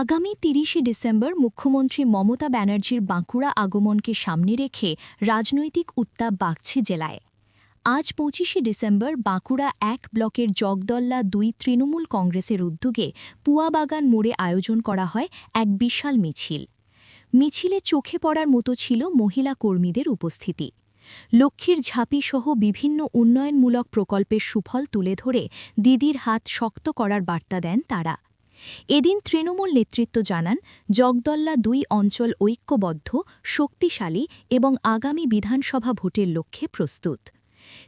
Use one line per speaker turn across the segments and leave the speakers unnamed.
আগামী তিরিশে ডিসেম্বর মুখ্যমন্ত্রী মমতা ব্যানার্জির বাঁকুড়া আগমনকে সামনে রেখে রাজনৈতিক উত্তাপ বাড়ছে জেলায়। আজ পঁচিশে ডিসেম্বর বাঁকুড়া এক ব্লকের জগদল্লা দুই তৃণমূল কংগ্রেসের উদ্যোগে পুয়াবাগান মোড়ে আয়োজন করা হয় এক বিশাল মিছিল। মিছিলে চোখে পড়ার মতো ছিল মহিলা কর্মীদের উপস্থিতি। লক্ষ্মীর ঝাঁপি সহ বিভিন্ন উন্নয়নমূলক প্রকল্পের সুফল তুলে ধরে দিদির হাত শক্ত করার বার্তা দেন তারা। এদিন তৃণমূল নেতৃত্ব জানান, জগদল্লা দুই অঞ্চল ঐক্যবদ্ধ, শক্তিশালী এবং আগামী বিধানসভা ভোটের লক্ষ্যে প্রস্তুত।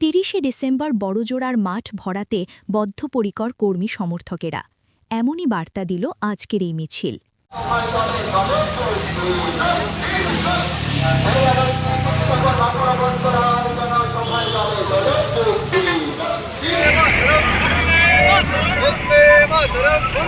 তিরিশে ডিসেম্বর বড়জোড়ার মাঠ ভরাতে বদ্ধপরিকর কর্মী সমর্থকেরা। এমনই বার্তা দিল আজকের এই মিছিল।